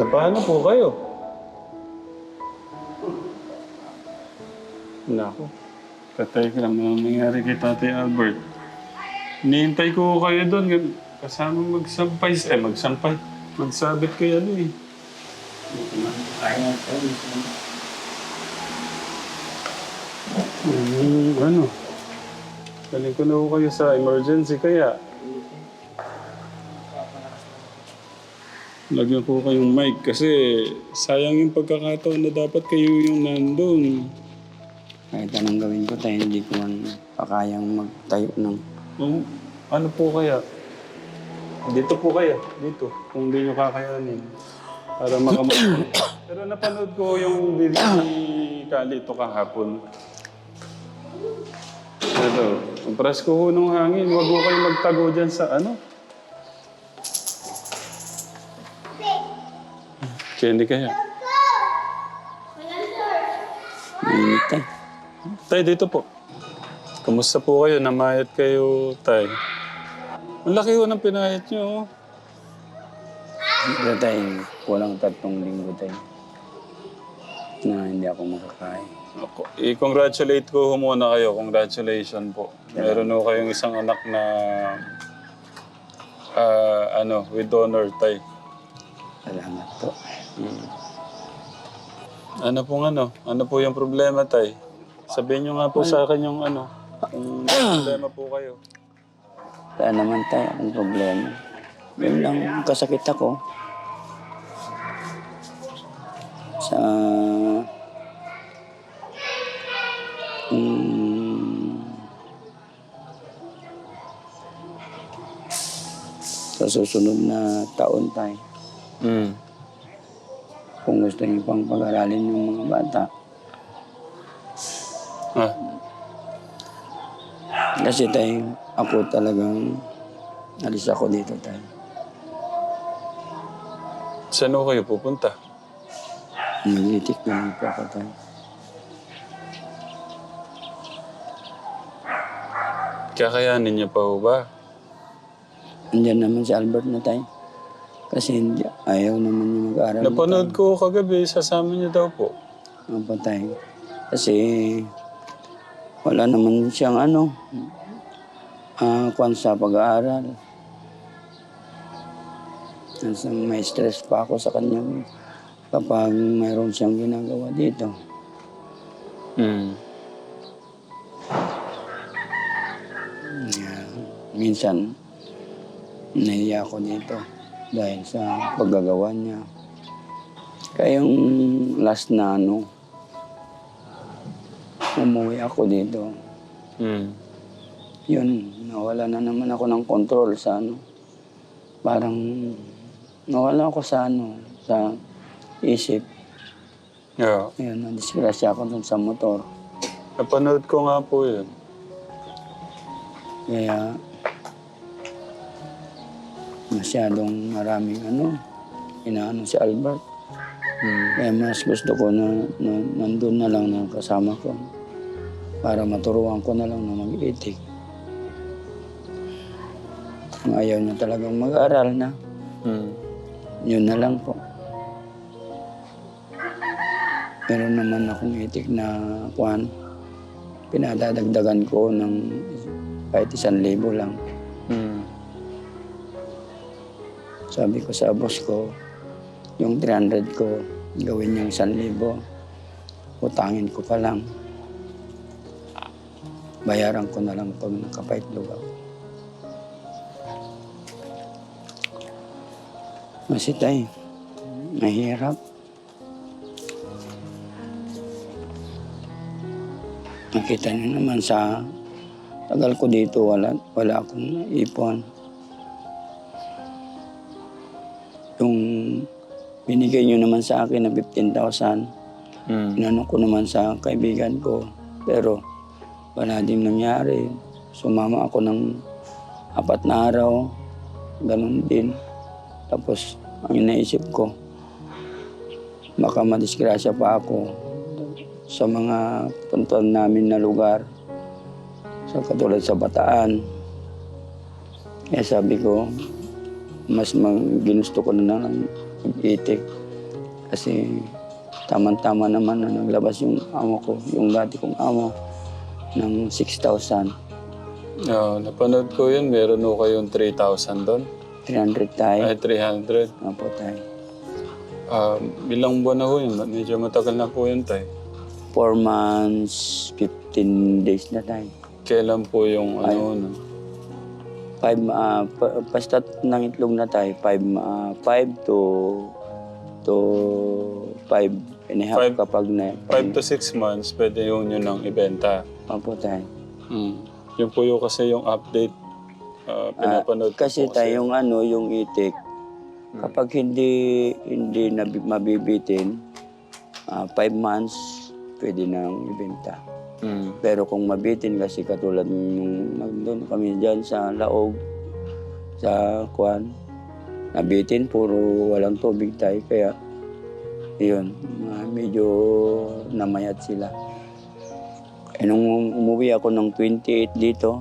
Na paano po kayo? Nako. Katay ka lang, ano nangyari kay Tatay Albert? Nihintay ko kayo doon. Kasama magsampay. Eh, magsampay. Magsabit kayo ano eh. Hmm, ano? Galing ko na ho kayo sa emergency kaya. Lagyan ko kayong mic kasi sayang yung pagkakataon na dapat kayo yung nandun. Kahit anong gawin ko tayo, hindi ko man pakayang magtayo ng... Um, ano po kaya? Dito po kaya. Dito. Kung hindi nyo kakayanin. Para makamot. Pero napanood ko yung video ni Kali ito kahapon. Ito. Ang presko ho ng hangin. Huwag ho kayo magtago dyan sa ano. Candy kaya. Mainit tayo. Tay, dito po. Kumusta po kayo? Namayat kayo, Tay. Ang laki ho ng pinayat nyo. oh. Ito tayo, kulang tatlong linggo tayo. Na hindi ako makakain. Ako, i-congratulate ko ho muna kayo. Congratulations po. Meron ho kayong isang anak na ah, ano, with honor, Tay. Salamat po. Ano pong ano? Ano po yung problema, Tay? Sabihin nyo nga po sa akin yung ano. Kung may problema po kayo. Wala naman tayo akong problema. Yun lang kasakit ako. Sa... Mm, sa susunod na taon tayo, Mm. Kung gusto niyo pang pag-aralin ng mga bata, Ah, kasi tayo, ako talagang alis ako dito tayo. saan ho kayo pupunta? Nag-itik naman po ako tayo. Kakayanin niyo pa ho ba? Andyan naman si Albert na tayo. Kasi hindi, ayaw naman niya mag-aaral. Napanood ko kagabi, sasama niyo daw po. Pa tayo? Kasi wala naman siyang ano, ah kwan sa pag-aaral. Nasa may stress pa ako sa kanya kapag mayroon siyang ginagawa dito. Mm. Yeah. Minsan, nahiya ako dito dahil sa paggagawa niya. Kaya yung last na ano, umuwi ako dito. Mm. Yun, nawala na naman ako ng control sa ano. Parang nawala ako sa ano, sa isip. Yeah. Ayun, nadisgrasya ako dun sa motor. Napanood ko nga po yun. Kaya masyadong maraming ano, inaano si Albert. Mm. Kaya mas gusto ko na, na nandun na lang na kasama ko para maturuan ko na lang na mag-itik. Kung ayaw niya talagang mag-aral na, Mm. yun na lang po. Meron naman akong itik na kuhan. Pinadadagdagan ko ng kahit isang libo lang. Mm. Sabi ko sa boss ko, yung 300 ko, gawin niyang 1,000. Utangin ko pa lang. Bayaran ko na lang pag nakapaitlog ako. Kasi tay, mahirap. Nakita niyo naman sa tagal ko dito, wala, wala akong ipon. Binigay niyo naman sa akin na 15,000, Mm. inano ko naman sa kaibigan ko. Pero wala din nangyari. Sumama ako ng apat na araw. Ganun din. Tapos ang inaisip ko, baka madisgrasya pa ako sa mga puntuan namin na lugar. Sa katulad sa Bataan. Kaya sabi ko, mas mag, ginusto ko na lang itik. Kasi tamang-tama naman na naglabas yung amo ko, yung dati kong amo, ng 6,000. Ah, napanood ko yun. Meron ho kayong 3,000 doon. 300 tayo. Ay, 300. Opo tayo. Ah, ilang buwan na ho yun? Medyo matagal na po yun, tay. 4 months, 15 days na tayo. Kailan po yung ano, ano? Five, ah, pa, basta ng itlog na tayo, 5 to to 5 and a half Five- kapag na 5 to 6 months, pwede yun yun ang ibenta. Opo tayo. Mm. Yun po yung kasi yung update. ah, pinapanood ko Kasi po tayo yung ano, yung itik, kapag hindi hindi nabi- mabibitin, 5 months, pwede nang ibenta. Mm. Pero kung mabitin kasi katulad nung nandun kami dyan sa laog, sa kwan, nabitin, puro walang tubig tayo. Kaya, yun, medyo namayat sila. Eh, nung umuwi ako ng 28 dito,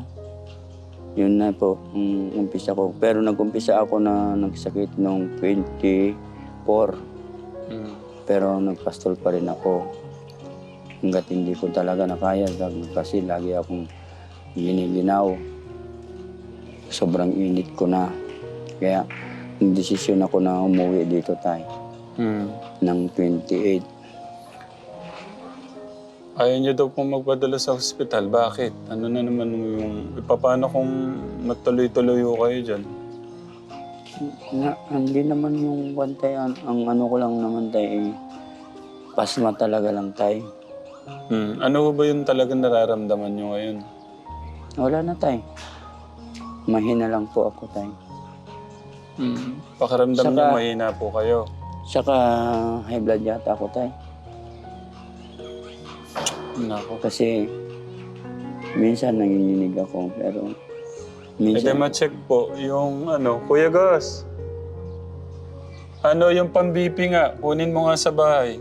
yun na po, um, umpisa ko. Pero nag-umpisa ako na nagsakit nung 24. Mm. Pero nagpastol pa rin ako. Hanggat hindi ko talaga nakaya kasi lagi akong giniginaw. Sobrang init ko na. Kaya desisyon ako na umuwi dito tayo Mm. ng 28. Ayaw niyo daw pong magpadala sa hospital. Bakit? Ano na naman yung... Paano kung matuloy-tuloy ho kayo dyan? Na, hindi naman yung bantay, ang, ang ano ko lang naman tayo eh, pasma talaga lang tayo. Mm. Ano ba yung talagang nararamdaman niyo ngayon? Wala na tayo. Mahina lang po ako tayo. Mm. Pakaramdam Saka- niyo mahina po kayo. Saka high blood yata ako tayo. Nako. Kasi minsan nanginginig ako pero Pwede minsan ma-check po yung ano, Kuya Gus. Ano yung pang-BP nga? Kunin mo nga sa bahay.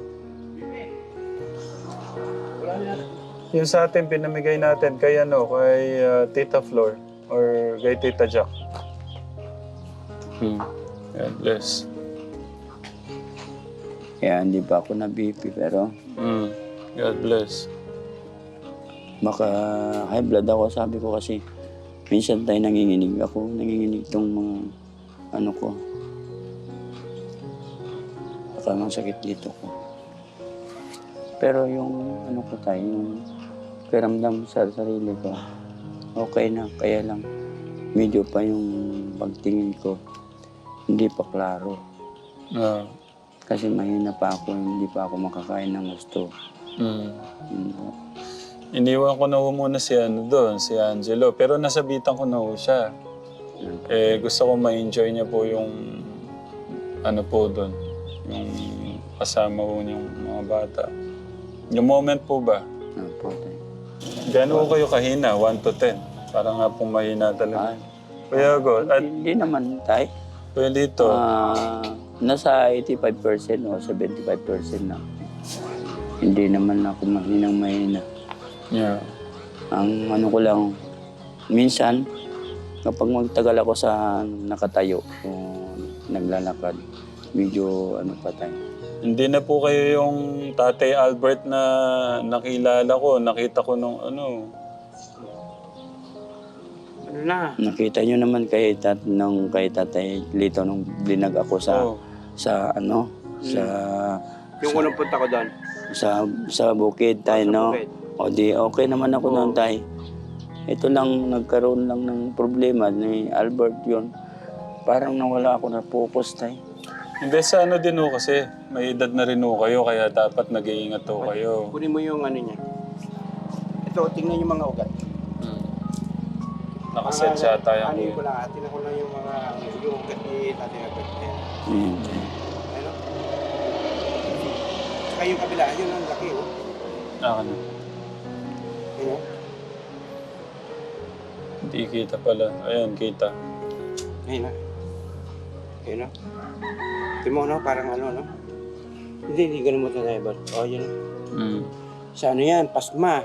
Yung sa atin, pinamigay natin kay ano, kay uh, Tita Flor or kay Tita Jack. Hmm. God bless. kaya hindi pa ako na BP pero Hmm. God bless. baka high blood ako sabi ko kasi minsan tayo nanginginig ako nanginginig tong mga ano ko baka masakit dito ko pero yung ano ko tayo yung paramdam sa sarili ko okay na kaya lang medyo pa yung pagtingin ko hindi pa klaro Ah. Kasi mahina pa ako, hindi pa ako makakain ng gusto. Hmm. Yun po. Iniwan ko na ho muna si ano doon, si Angelo. Pero nasabitan ko na ho siya. Yun po. Eh, gusto ko ma-enjoy niya po yung ano po doon. Yung kasama ho niyong mga bata. Yung moment po ba? Ano po tayo. Gano'n ho kayo kahina? 1 to 10? Para nga pong mahina talaga. Ay, Kuya Go, at hindi naman tayo. Kuya Lito, Ah, nasa 85% o 75% na. Hindi naman ako mahinang mahina. yeah. Ang ano ko lang, minsan, kapag magtagal ako sa nakatayo o naglalakad, medyo ano pa tayo. hindi na po kayo yung Tatay Albert na nakilala ko. Nakita ko nung ano. Ano na? Nakita nyo naman kay, tat, nung, kay tatay Lito nung binag ako sa Oh. sa ano sa Yung unang punta ko doon. sa sa bukid tayo Sa no bukid. o di okay naman ako Oo. noon tay ito lang nagkaroon lang ng problema ni Albert yon parang nawala ako na focus tay Hindi sa ano din ho kasi. May edad na rin ho kayo kaya dapat nag-iingat ho kayo. Kunin mo yung ano niya. Ito, tingnan yung mga ugat. Nakaset siya tayo. Ano ko lang, atin ko lang yung mga yung Tatay Albert. Ayan. Ayun, tay. Ano? Saka yung kabila, yun ang laki oh. Ah, ano? Ano? Hindi kita pala. Ayan, kita. Ayun na. Ayun na. Tingnan mo, no? Parang ano, no? Hindi, hindi ganun mo Tatay Albert. Oh, yun. Mm. Sa ano yan? Pasma.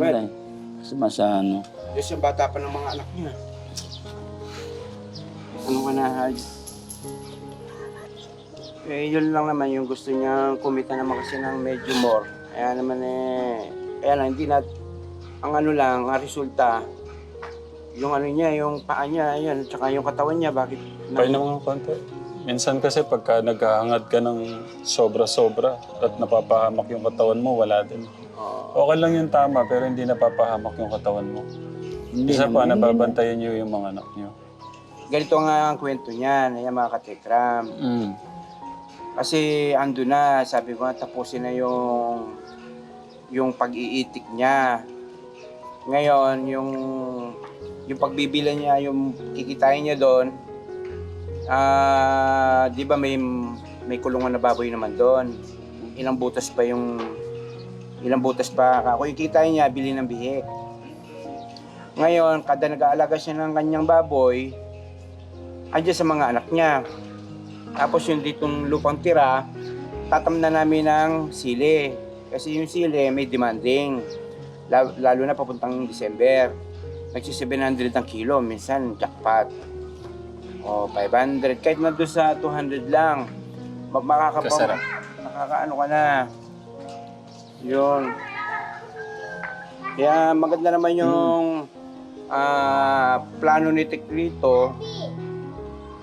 Bed. tay Pasma sa ano Yes, yung bata pa ng mga anak niya. Ano ka na, Haj? Eh, yun lang naman yung gusto niya kumita naman kasi ng medyo more. Kaya naman eh, kaya lang, hindi na, ang ano lang, ang resulta, yung ano niya, yung paa niya, yan, tsaka yung katawan niya, bakit? Kaya naman ng konti. Minsan kasi pagka naghahangad ka ng sobra-sobra at napapahamak yung katawan mo, wala din. Oo. Okay lang yung tama pero hindi napapahamak yung katawan mo. Hindi Isa pa, nababantayan niyo yung mga anak niyo. ganito nga ang kwento niyan, ayan mga katekram. Mm. Kasi ando na, sabi ko nga tapusin na yung yung pag-iitik niya. Ngayon, yung yung pagbibila niya, yung kikitain niya doon, ah, 'di ba may may kulungan na baboy naman doon. Ilang butas pa yung ilang butas pa ako yung kikitain niya, bili ng bihik. Ngayon, kada nag-aalaga siya ng kanyang baboy, andyan sa mga anak niya. Tapos yung ditong lupang tira, tatamnan namin ng sili. Kasi yung sili may demanding. La- Lalo na papuntang December. Nagsi 700 ang kilo, minsan jackpot. O 500, kahit na doon sa 200 lang. Ma- makakapa- Kasarap. Nakakaano ka na. Yun. Kaya maganda naman yung ah, plano ni Tekrito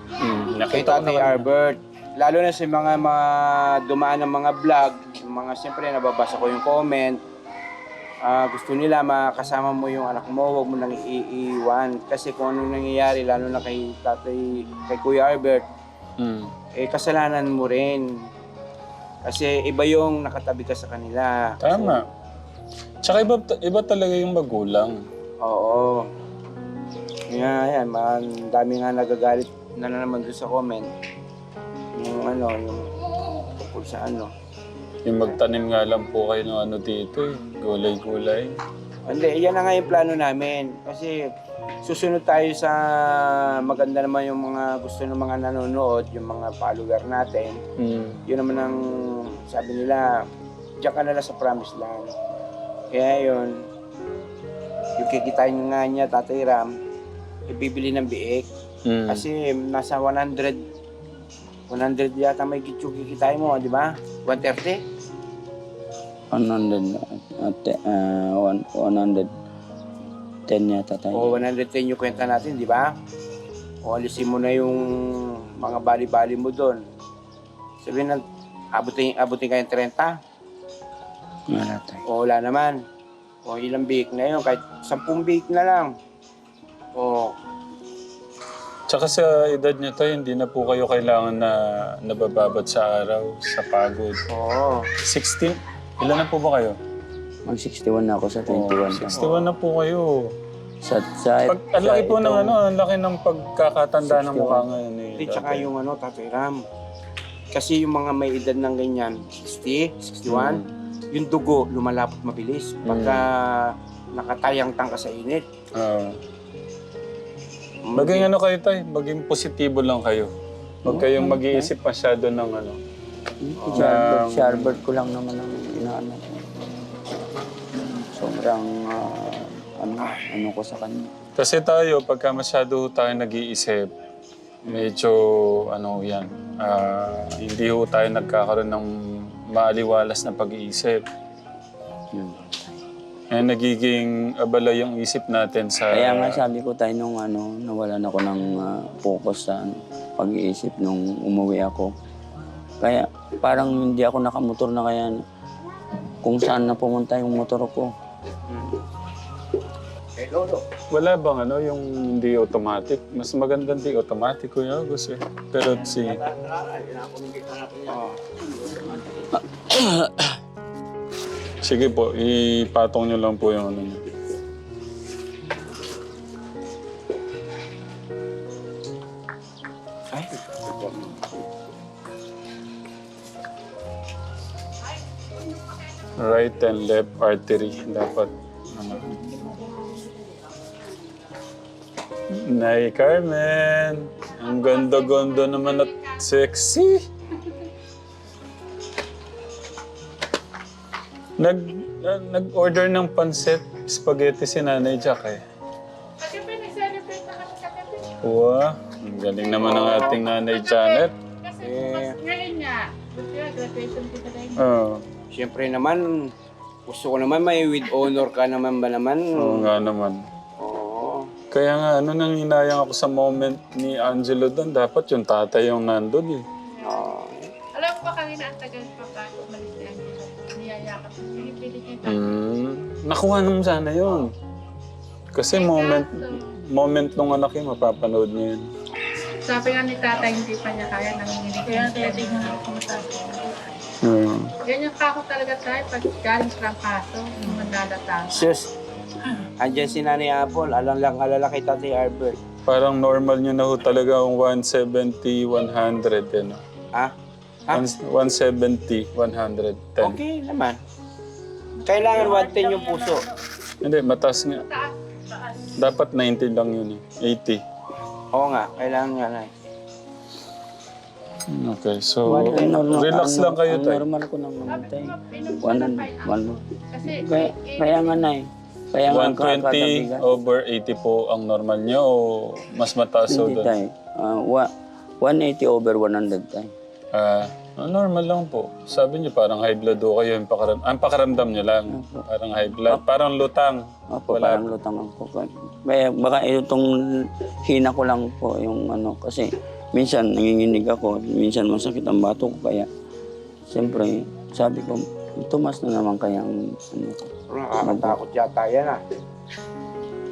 Mm. Nakita naman. Albert. Lalo na sa mga, mga dumaan ng mga vlog, yung mga siyempre nababasa ko yung comment. Ah, gusto nila makasama mo yung anak mo, wag mo nang iiwan. Kasi kung anong nangyayari, lalo na kay Tatay, kay Kuya Albert, Mm. eh kasalanan mo rin. Kasi iba yung nakatabi ka sa kanila. Tama. Tsaka iba, iba talaga yung magulang. Oo. Kaya yan, ang dami nga nagagalit na naman doon sa comment. Yung ano, yung tungkol sa ano. Yung magtanim nga lang po kayo ng ano dito eh. Gulay-gulay. Hindi, yan na nga yung plano namin. Kasi susunod tayo sa maganda naman yung mga gusto ng mga nanonood, yung mga follower natin. Mm. Yun naman ang sabi nila, diyan ka na lang sa promised land. Kaya yun, yung kikitain nga niya, Tatay Ram, ibibili ng biik. Mm. Kasi nasa 100, 100 yata may kitso kikitain mo, di ba? 130? 100, at, uh, one- 110 yata tayo. O 110 yung kwenta natin, di ba? O alisin mo na yung mga bali-bali mo doon. Sabihin na, abutin, abutin kayong 30? Wala tayo. O wala naman. O ilang bake na yun, kahit 10 bake na lang. O Tsaka sa edad niyo tayo, hindi na po kayo kailangan na nabababat sa araw, sa pagod. Oo. 16? Ilan na po ba kayo? Mag 61 na ako sa 21. 61 na po kayo. Sa, sa, Pag, ang laki po ng ano, ang laki ng pagkakatanda ng 61. mukha ngayon eh. Hindi, tsaka yung ano, Tatay Ram. Kasi yung mga may edad ng ganyan, 60, 61, yung dugo lumalapot mabilis. Pagka nakatayang-tang ka sa init. Oo. Maging ano kayo tay, maging positibo lang kayo. Huwag kayong mag-iisip masyado ng ano. Si Albert, si Albert ko lang naman ang inaano. ko. Sobrang ah, ano, ano ko sa kanya. Kasi tayo, pagka masyado tayo nag-iisip, medyo ano yan, ah, hindi ho tayo nagkakaroon ng maaliwalas na pag-iisip. Yun. Eh, nagiging abala yung isip natin sa... Kaya nga sabi ko tayo nung ano, nawalan ako ng ah, focus sa ano, pag-iisip nung umuwi ako. Kaya parang hindi ako nakamotor na kaya kung saan na pumunta yung motor ko. Lolo. Wala bang ano, yung hindi automatic? Mas maganda hindi automatic, Kuya Agus eh. Pero si... Oh. Sige po, ipatong nyo lang po yung ano nyo. Ay, Right and left artery. Dapat, ano. Nay Carmen, ang ganda-ganda naman at sexy. Nag, ah, nag-order ng pansit spaghetti si Nanay Jack eh. Kagabi, nag-celebrate na kami kagabi. Wow, ang galing naman ng ating Nanay Janet. Kasi Eh. bukas ngayon nga, graduation ko na rin. Oo. Siyempre naman, gusto ko naman may with honor ka naman ba naman? Oo nga naman. Kaya nga, ano nang hinayang ako sa moment ni Angelo doon, dapat yung tatay yung nandun eh. Oo. Alam ba kanina ang tagal pa pa umalis ni Angela? Niyayakap. Pinipilit niya yung Mm. Nakuha naman sana yun. Kasi moment, moment nung anak yun, mapapanood niya yun. Sabi nga ni tata, hindi pa niya kaya nanginginig. Kaya tinitingnan ako kumataas. Mm. Yan yung kako talaga tayo pag galing sa kaso, yung manlalata. Sus, andyan si Nanay Apple, alang lang alala kay Tatay Albert. Parang normal nyo na ho talaga ang 170, 100. Ano? Ah? Ha? 170, 110. Okay naman. Kailangan 110 yung puso. Hindi, mataas nga. Dapat 90 lang yun eh. 80. Oo nga, kailangan nga na. Okay, so normal- relax ang- lang kayo ang tayo. normal ko naman Sabi tay. ko, pinom ko One one. Kasi, Kaya, kaya nga na eh. Kaya nga 120 kakatabigan. over 80 po ang normal nyo o mas mataas o Hindi doon? tay. Ah, wa- 180 over 100 tay. Ah, ah, normal lang po. Sabi niyo parang high blood o kayo. Yung pakaram ang pakaramdam niyo lang. Parang high blood. Parang lutang. Opo, Wala. parang lutang ako. Kaya baka itong hina ko lang po yung ano. Kasi minsan nanginginig ako. Minsan masakit ang bato ko. Kaya siyempre sabi ko, tumas na naman kaya ang ano ko. Nakakatakot yata yan ah.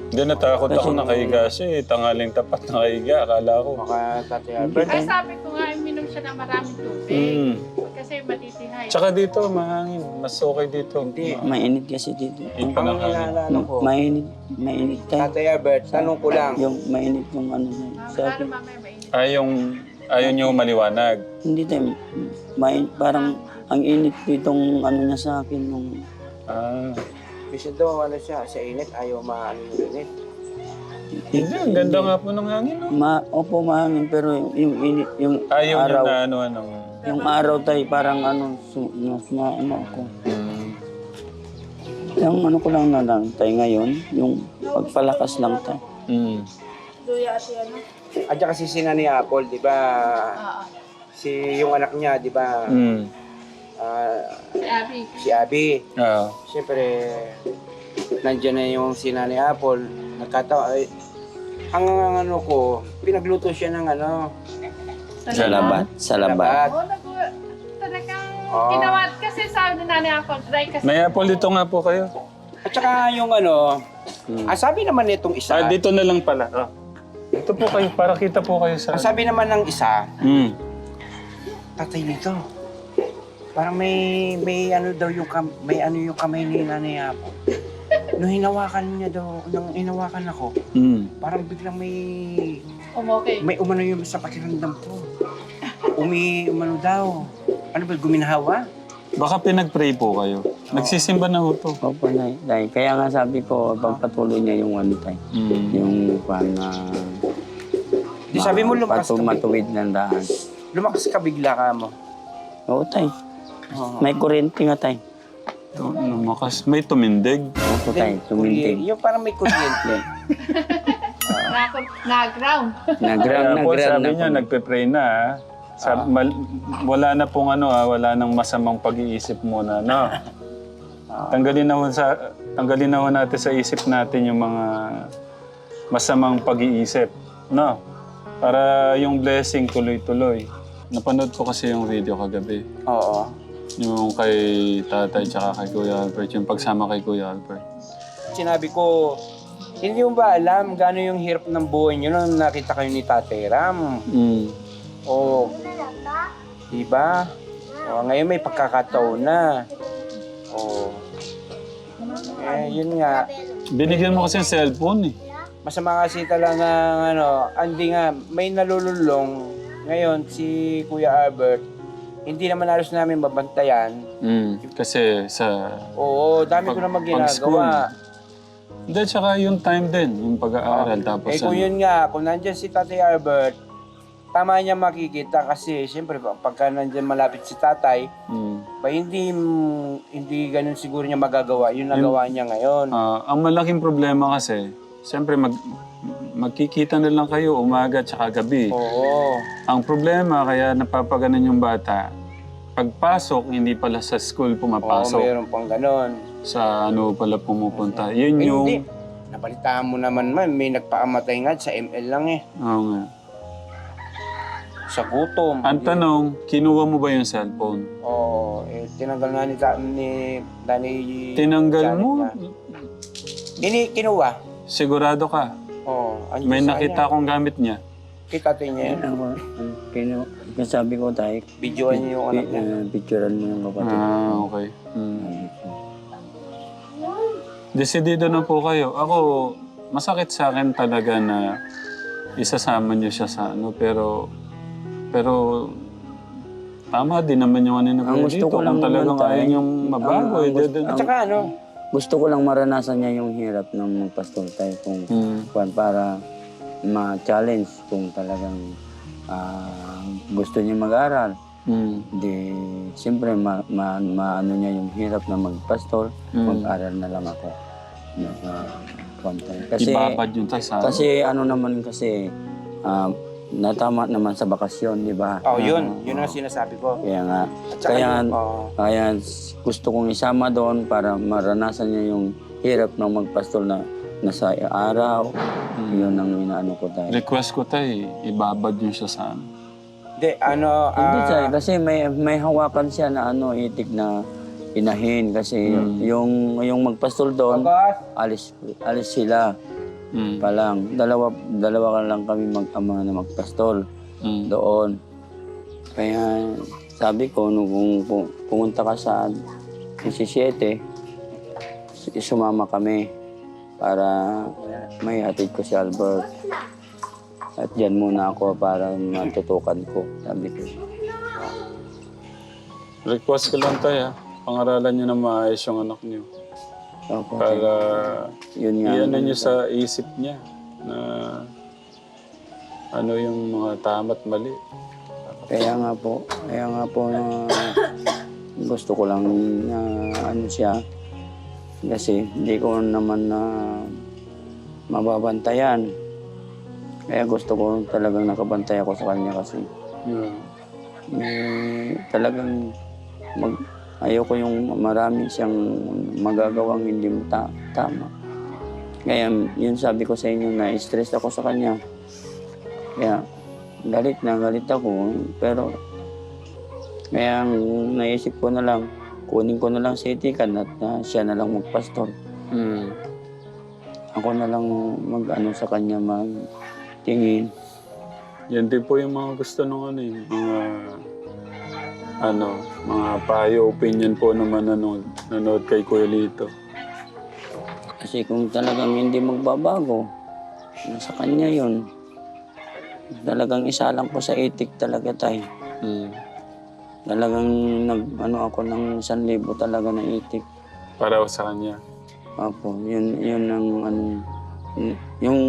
Hindi natakot ako nakahiga siya eh. Tanghaling tapat nakahiga. Akala ko. Baka Tatay Albert. ay sabi ko nga, minom siya ng maraming tubig. Mm. Kasi matitihay. Tsaka dito, mahangin. Mas okay dito. Hindi. Mainit kasi dito. Yung Ang panahangin. inaalala ko, Mainit, mainit tayo. Tatay Albert, tanong ko lang. Yung mainit yung ano na. Ah, Lalo mamaya mainit. Ay, yung... Ayaw niyo maliwanag. hindi tayo, main, parang ang init itong ano niya sa akin nung Ah. Kasi daw, ano siya, sa init, ayaw maano yung init. Hindi, ang ganda nga po ng hangin. No? ma, opo mahangin pero yung, yung init yung Ayaw niyo araw na ano, ano. yung araw tayo parang ano su, mas ma, ano ako Mm. yung ano ko lang na lang tayo ngayon yung pagpalakas lang tayo Mm. At saka si Sina ni Apple, di ba? Oo. Si yung anak niya, di ba? Mm. Ah, Si Abby. si Abby. Ah. Siyempre, nandiyan na yung si Nanay Apple. Nagkatawa, ay, ang ano ko, pinagluto siya ng ano, sa labat sa labat labat. Oo, nag talagang Oo. ginawa. Kasi sabi ni nanay ako, dry kasi. May apple dito nga po kayo. At saka yung ano, Mm. ang sabi naman nitong isa, Ah, dito na lang pala. Ah. Ito po kayo, para kita po kayo sa... ang sabi naman ng isa, Mm. tatay nito. Parang may may ano daw yung kam, may ano yung kamay ni Nanay Apple. Nung hinawakan niya daw, nung hinawakan ako, Mm. parang biglang may Umokay. may umano yung sa pakiramdam ko. Umi umano daw. Ano ba guminahawa? Baka pinag-pray po kayo. Nagsisimba na ho to. opo na dahil kaya nga sabi ko pagpatuloy niya yung ano tayo Mm. yung pan na Di sabi mo lumakas ka, big- matuwid ng daan lumakas ka bigla ka mo. oo tayo Oo. may kurente nga tayo Ito, lumakas. May tumindig. opo tayo Kuryente. tumintig Yung parang may kuryente. Na, na ground. nagram Kaya po, nagram sabi na niya, po. nagpe-pray na. ah. Sab- mal- wala na pong ano, ah, wala nang masamang pag-iisip muna. No? Tanggalin na ho sa tanggalin na ho natin sa isip natin yung mga masamang pag-iisip. No? Para yung blessing tuloy-tuloy. Napanood ko kasi yung video kagabi. Oo. Yung kay tatay tsaka kay Kuya Albert. Yung pagsama kay Kuya Albert. Sinabi ko, hindi mo ba alam gaano yung hirap ng buhay niyo nung nakita kayo ni Tatay Ram? Mm. O, diba? O, ngayon may pagkakataon na. O, eh, yun nga. Binigyan mo kasi ng cellphone eh. Masama kasi talaga ng ano, hindi nga, may nalululong. Ngayon, si Kuya Albert, hindi naman halos namin babantayan. Mm. Kasi sa Oo, dami ko naman ginagawa. Hindi, tsaka yung time din, yung pag-aaral. Tapos Eh kung ano, yun nga, kung nandyan si Tatay Albert, tama niya makikita kasi siyempre pag- pagka nandyan malapit si Tatay, mm. ba hindi hindi ganun siguro niya magagawa yung nagawa niya ngayon. Ah, ang malaking problema kasi, siyempre mag, magkikita na lang kayo umaga tsaka gabi. Oo. Ang problema, kaya napapaganan yung bata, pagpasok, hindi pala sa school Oo, pumapasok. mayroon pang ganon. sa ano pala pumupunta. Yun Eh, yung... hindi. Nabalitaan mo naman man, may nagpaamatay nga sa ML lang eh. Oo nga. Sa gutom. Ang tanong, kinuha mo ba yung cellphone? Oo, eh, tinanggal nga ni, ta- ni Danny Tinanggal Janet mo? niya. Ini, kinuha. Sigurado ka? Oo. andyan May nakita akong gamit niya? Kita tayo niya yun. Ako, kinu, sabi ko tayo, Videoan niyo yung anak niya. uh, picturean mo yung kapatid. Ah, okay. Hmm. Desidido na po kayo. Ako, masakit sa akin talaga na isasama niyo siya sa ano, pero... Pero... Tama din naman yung ano na Ang gusto dito. ko lang Kung talagang naman tayo- ayaw niyong mabago, ang eh, gusto- di- At saka ano, Gusto ko lang maranasan niya yung hirap ng magpastol tayo kung kwan para ma-challenge kung talagang ah, gusto niya mag-aral. Hmm. Di, siyempre, ma, ma, maano niya yung hirap na magpastol, Hmm. mag-aral na lang ako. Uh, kasi, Ibabad yun tayo sa... kasi ano naman kasi, ah, natama naman sa bakasyon, di ba? oh yun, Ah, yun ang sinasabi ko. Kaya nga, At saka Kaya- yun, oo. Kaya s- gusto kong isama doon para maranasan niya yung hirap ng magpastol na nasa araw. Yun ang inaano ko tayo. Request ko tayo, ibabad yun siya sa ano. Hindi, ano, Hindi ah, tayo, kasi may, may hawakan siya na ano, itik na inahin. Kasi yung, yung magpastol doon, alis, alis sila Hmm. pa lang. Dalawa, dalawa ka lang kami mag-ama na magpastol Hmm. doon. Kaya sabi ko, nung kung, kung pumunta ka sa 17, sumama kami para may hatid ko si Albert. At dyan muna ako para matutukan ko, sabi ko. Request ko lang tayo, ha? Pangaralan niyo na maayos yung anak niyo. Opo. Para Yun nga. iyan niyo sa isip niya na ano yung mga tama at mali. Kaya nga po, kaya nga po na gusto ko lang na ano siya. Kasi hindi ko naman na mababantayan. Kaya gusto ko talagang nakabantay ako sa kanya kasi Yeah. eh, talagang mag, ayoko yung marami siyang magagawang hindi ta- tama. Kaya yun sabi ko sa inyo na stress ako sa kanya. Kaya galit na galit ako. Pero kaya ang naisip ko na lang, kunin ko na lang si Itikan at ah, siya na lang magpastor. Hmm. Ako na lang mag-ano sa kanya magtingin. Yan din po yung mga gusto ng ano eh, mga ano, mga payo, opinion po naman nanood, nanood kay Kuya Lito. Kasi kung talagang hindi magbabago, nasa kanya yun. Talagang isa lang ko sa itik talaga tayo. Hmm. Talagang nag, ano ako ng 1,000 talaga na itik. Para sa kanya. Apo, yun, yun ang ano, yung